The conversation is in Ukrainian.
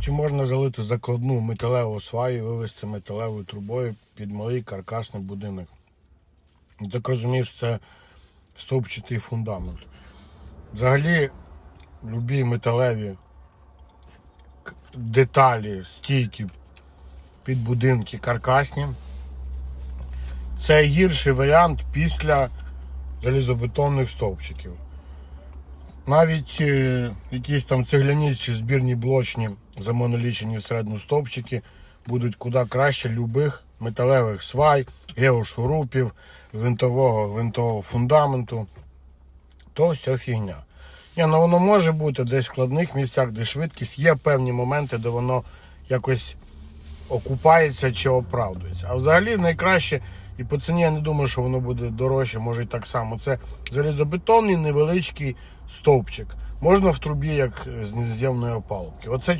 Чи можна залити закладну металеву сваю і вивести металевою трубою під малий каркасний будинок? Так розумієш, це стовпчатий фундамент. Взагалі, любі металеві деталі, стійки під будинки каркасні. Це гірший варіант після залізобетонних стовпчиків. Навіть е, якісь там цегляні чи збірні блочні замонолічені середньо стовпчики будуть куди краще любих металевих свай, геошурупів, гвинтового гвинтового фундаменту. То все фігня. Ні, ну воно може бути десь в складних місцях, де швидкість, є певні моменти, де воно якось окупається чи оправдується. А взагалі найкраще, і по ціні я не думаю, що воно буде дорожче, може і так само. Це залізобетонний невеличкий стовпчик. Можна в трубі, як з нез'ємної опалубки. Оце